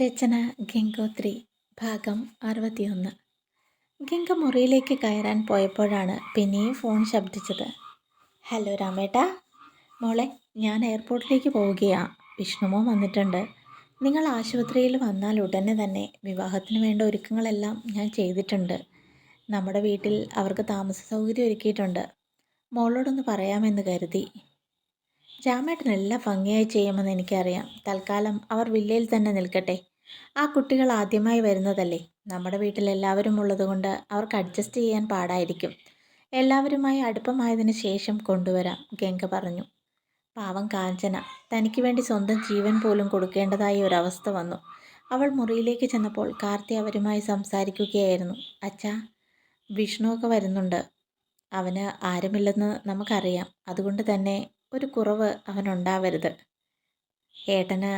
രചന ഗംഗോത്രി ഭാഗം അറുപത്തിയൊന്ന്. ഗംഗ മുറിയിലേക്ക് കയറാൻ പോയപ്പോഴാണ് പിന്നെയും ഫോൺ ശബ്ദിച്ചത്. ഹലോ രാമേട്ടാ. മോളെ ഞാൻ എയർപോർട്ടിലേക്ക് പോവുകയാണ് വിഷ്ണുമോ വന്നിട്ടുണ്ട്. നിങ്ങൾ ആശുപത്രിയിൽ വന്നാൽ ഉടനെ തന്നെ വിവാഹത്തിന് വേണ്ട ഒരുക്കങ്ങളെല്ലാം ഞാൻ ചെയ്തിട്ടുണ്ട്. നമ്മുടെ വീട്ടിൽ അവർക്ക് താമസ സൗകര്യം ഒരുക്കിയിട്ടുണ്ട്. മോളോടൊന്ന് പറയാമെന്ന് കരുതി. രാമേട്ടനെല്ലാം ഭംഗിയായി ചെയ്യുമെന്ന് എനിക്കറിയാം. തൽക്കാലം അവർ വില്ലയിൽ തന്നെ നിൽക്കട്ടെ. ആ കുട്ടികൾ ആദ്യമായി വരുന്നതല്ലേ? നമ്മുടെ വീട്ടിലെല്ലാവരും ഉള്ളതുകൊണ്ട് അവർക്ക് അഡ്ജസ്റ്റ് ചെയ്യാൻ പാടായിരിക്കും. എല്ലാവരുമായി അടുപ്പമായതിന് ശേഷം കൊണ്ടുവരാം ഗംഗ പറഞ്ഞു. പാവം കാഞ്ചന തനിക്ക് വേണ്ടി സ്വന്തം ജീവൻ പോലും കൊടുക്കേണ്ടതായ ഒരവസ്ഥ വന്നു. അവൾ മുറിയിലേക്ക് ചെന്നപ്പോൾ കാർത്തി അവരുമായി സംസാരിക്കുകയായിരുന്നു. അച്ഛാ വിഷ്ണുവൊക്കെ വരുന്നുണ്ട്. അവന് ആരുമില്ലെന്ന് നമുക്കറിയാം. അതുകൊണ്ട് തന്നെ ഒരു കുറവ് അവനുണ്ടാവരുത്. ഏട്ടന്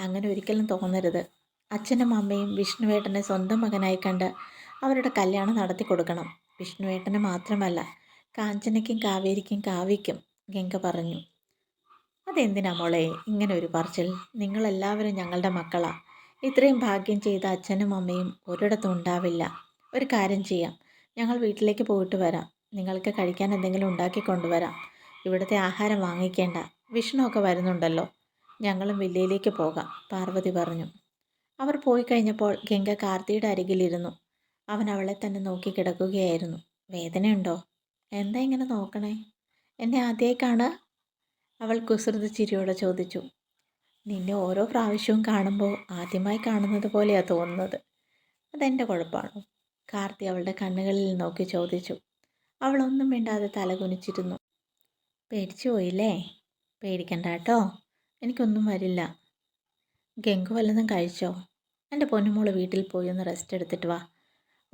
അങ്ങനെ ഒരിക്കലും തോന്നരുത്. അച്ഛനും അമ്മയും വിഷ്ണുവേട്ടനെ സ്വന്തം മകനായി കണ്ട് അവരുടെ കല്യാണം നടത്തി കൊടുക്കണം. വിഷ്ണുവേട്ടന് മാത്രമല്ല കാഞ്ചനയ്ക്കും കാവേരിക്കും കാവ്യയ്ക്കും ഗംഗ പറഞ്ഞു. അതെന്തിനാ മോളെ ഇങ്ങനെ ഒരു പറച്ചിൽ? നിങ്ങളെല്ലാവരും ഞങ്ങളുടെ മക്കളാ. ഇത്രയും ഭാഗ്യം ചെയ്ത അച്ഛനും അമ്മയും ഒരിടത്തും ഉണ്ടാവില്ല. ഒരു കാര്യം ചെയ്യാം. ഞങ്ങൾ വീട്ടിലേക്ക് പോയിട്ട് വരാം. നിങ്ങൾക്ക് കഴിക്കാൻ എന്തെങ്കിലും ഉണ്ടാക്കി കൊണ്ടുവരാം. ഇവിടുത്തെ ആഹാരം വാങ്ങിക്കേണ്ട. വിഷ്ണുവൊക്കെ വരുന്നുണ്ടല്ലോ. ഞങ്ങളും വില്ലയിലേക്ക് പോകാം പാർവതി പറഞ്ഞു. അവർ പോയി കഴിഞ്ഞപ്പോൾ ഗംഗ കാർത്തിയുടെ അരികിലിരുന്നു. അവൻ അവളെ തന്നെ നോക്കി കിടക്കുകയായിരുന്നു. വേദനയുണ്ടോ? എന്താ ഇങ്ങനെ നോക്കണേ? എന്നെ ആദ്യമായി അവൾ കുസൃത ചിരിയോടെ ചോദിച്ചു. നിന്നെ ഓരോ പ്രാവശ്യവും കാണുമ്പോൾ ആദ്യമായി കാണുന്നത് പോലെയാണ് തോന്നുന്നത്. അതെന്റെ കുഴപ്പമാണോ? കാർത്തി അവളുടെ കണ്ണുകളിൽ നോക്കി ചോദിച്ചു. അവളൊന്നും മിണ്ടാതെ തലകുനിച്ചിരുന്നു. പേടിച്ചു പോയില്ലേ? പേടിക്കണ്ട കേട്ടോ. എനിക്കൊന്നും വരില്ല. ഗംഗു വല്ലതും കഴിച്ചോ? എന്റെ പൊന്നുമോൾ വീട്ടിൽ പോയി ഒന്ന് റെസ്റ്റ് എടുത്തിട്ട് വാ.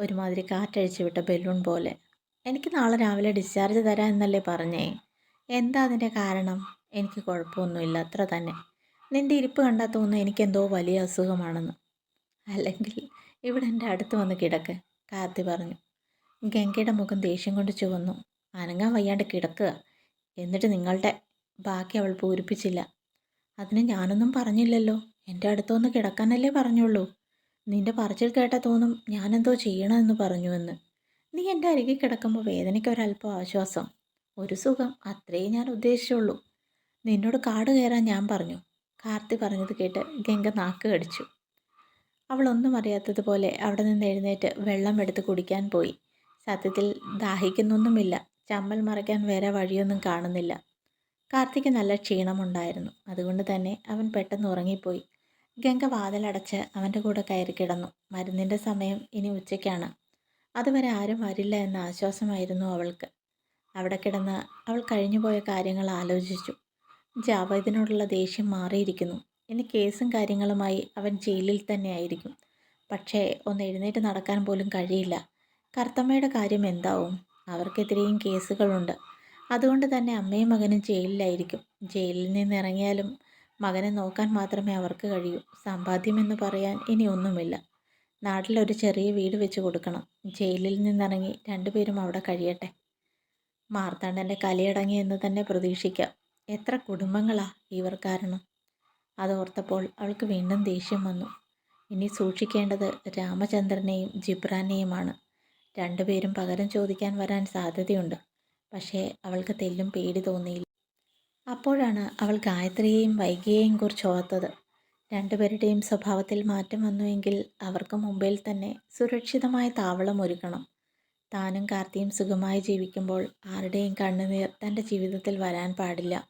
ഒരുമാതിരി കാറ്റഴിച്ചു വിട്ട ബലൂൺ പോലെ. എനിക്ക് നാളെ രാവിലെ ഡിസ്ചാർജ് തരാം എന്നല്ലേ പറഞ്ഞേ? എന്താ അതിന്റെ കാരണം? എനിക്ക് കുഴപ്പമൊന്നുമില്ല അത്ര തന്നെ. നിന്റെ ഇരിപ്പ് കണ്ടാൽ തോന്നുന്നു എനിക്കെന്തോ വലിയ അസുഖമാണെന്ന്. അല്ലെങ്കിൽ ഇവിടെ എന്റെ അടുത്ത് വന്ന് കിടക്ക് കാത്തി പറഞ്ഞു. ഗംഗയുടെ മുഖം ദേഷ്യം കൊണ്ട് ചുവന്നു. അനങ്ങാൻ വയ്യാണ്ട് കിടക്കുക. എന്നിട്ട് നിങ്ങളുടെ ബാക്കി അവൾ പൂരിപ്പിച്ചില്ല. അതിന് ഞാനൊന്നും പറഞ്ഞില്ലല്ലോ. എന്റെ അടുത്തൊന്ന് കിടക്കാനല്ലേ പറഞ്ഞുള്ളൂ. നിന്റെ പറച്ചിൽ കേട്ട തോന്നും ഞാനെന്തോ ചെയ്യണമെന്ന് പറഞ്ഞുവെന്ന്. നീ എന്റെ അരികിൽ കിടക്കുമ്പോൾ വേദനയ്ക്ക് ഒരല്പം ആശ്വാസം. ഒരു സുഖം അത്രേ ഞാൻ ഉദ്ദേശിച്ചുള്ളൂ. നിന്നോട് കാട് കയറാൻ ഞാൻ പറഞ്ഞു. കാർത്തി പറഞ്ഞത് കേട്ട് ഗംഗ നാക്ക് കടിച്ചു. അവളൊന്നും അറിയാത്തതുപോലെ അവിടെ നിന്ന് എഴുന്നേറ്റ് വെള്ളം എടുത്ത് കുടിക്കാൻ പോയി. സത്യത്തിൽ ദാഹിക്കുന്നൊന്നുമില്ല. ചമ്മൽ മറയ്ക്കാൻ വേറെ വഴിയൊന്നും കാണുന്നില്ല. കാർത്തിക്ക് നല്ല ക്ഷീണമുണ്ടായിരുന്നു. അതുകൊണ്ട് തന്നെ അവൻ പെട്ടെന്ന് ഉറങ്ങിപ്പോയി. ഗംഗ വാതിലടച്ച് അവന്റെ കൂടെ കയറി കിടന്നു. മരുന്നിന്റെ സമയം ഇനി ഉച്ചയ്ക്കാണ്. അതുവരെ ആരും വരില്ല എന്ന ആശ്വാസമായിരുന്നു അവൾക്ക്. അവിടെ കിടന്ന് അവൾ കഴിഞ്ഞുപോയ കാര്യങ്ങൾ ആലോചിച്ചു. ജാവേദിനോടുള്ള ദേഷ്യം മാറിയിരിക്കുന്നു. ഇനി കേസും കാര്യങ്ങളുമായി അവൻ ജയിലിൽ തന്നെ ആയിരിക്കും. പക്ഷേ ഒന്ന് എഴുന്നേറ്റ് നടക്കാൻ പോലും കഴിയില്ല. കർത്തമ്മയുടെ കാര്യം എന്താവും? അവർക്കെതിരെയും കേസുകളുണ്ട്. അതുകൊണ്ട് തന്നെ അമ്മയും മകനും ജയിലിലായിരിക്കും. ജയിലിൽ നിന്ന് ഇറങ്ങിയാലും മകനെ നോക്കാൻ മാത്രമേ അവർക്ക് കഴിയൂ. സമ്പാദ്യമെന്ന് പറയാൻ ഇനി ഒന്നുമില്ല. നാട്ടിലൊരു ചെറിയ വീട് വെച്ച് കൊടുക്കണം. ജയിലിൽ നിന്നിറങ്ങി രണ്ടുപേരും അവിടെ കഴിയട്ടെ. മാർത്താണ്ഡന്റെ കലയടങ്ങി എന്ന് തന്നെ പ്രതീക്ഷിക്കാം. എത്ര കുടുംബങ്ങളാ ഇവർ കാരണം. അതോർത്തപ്പോൾ അവൾക്ക് വീണ്ടും ദേഷ്യം വന്നു. ഇനി സൂക്ഷിക്കേണ്ടത് രാമചന്ദ്രനെയും ജിബ്രാനെയുമാണ്. രണ്ടുപേരും പകരം ചോദിക്കാൻ വരാൻ സാധ്യതയുണ്ട്. പക്ഷേ അവൾക്ക് തെല്ലും പേടി തോന്നിയില്ല. അപ്പോഴാണ് അവൾ ഗായത്രിയെയും വൈകിയെയും കുറിച്ച് ഓർത്തത്. രണ്ടുപേരുടെയും സ്വഭാവത്തിൽ മാറ്റം വന്നുവെങ്കിൽ അവർക്ക് മുമ്പിൽ തന്നെ സുരക്ഷിതമായ താവളം ഒരുക്കണം. താനും കാർത്തിയും സുഖമായി ജീവിക്കുമ്പോൾ ആരുടെയും കണ്ണുനീർ തന്റെ ജീവിതത്തിൽ വരാൻ പാടില്ല.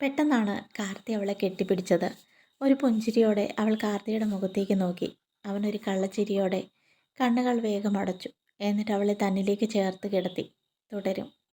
പെട്ടെന്നാണ് കാർത്തി അവളെ കെട്ടിപ്പിടിച്ചത്. ഒരു പുഞ്ചിരിയോടെ അവൾ കാർത്തിയുടെ മുഖത്തേക്ക് നോക്കി. അവനൊരു കള്ളച്ചിരിയോടെ കണ്ണുകൾ വേഗം അടച്ചു. എന്നിട്ട് അവളെ തന്നിലേക്ക് ചേർത്ത് കിടത്തി. തുടരും.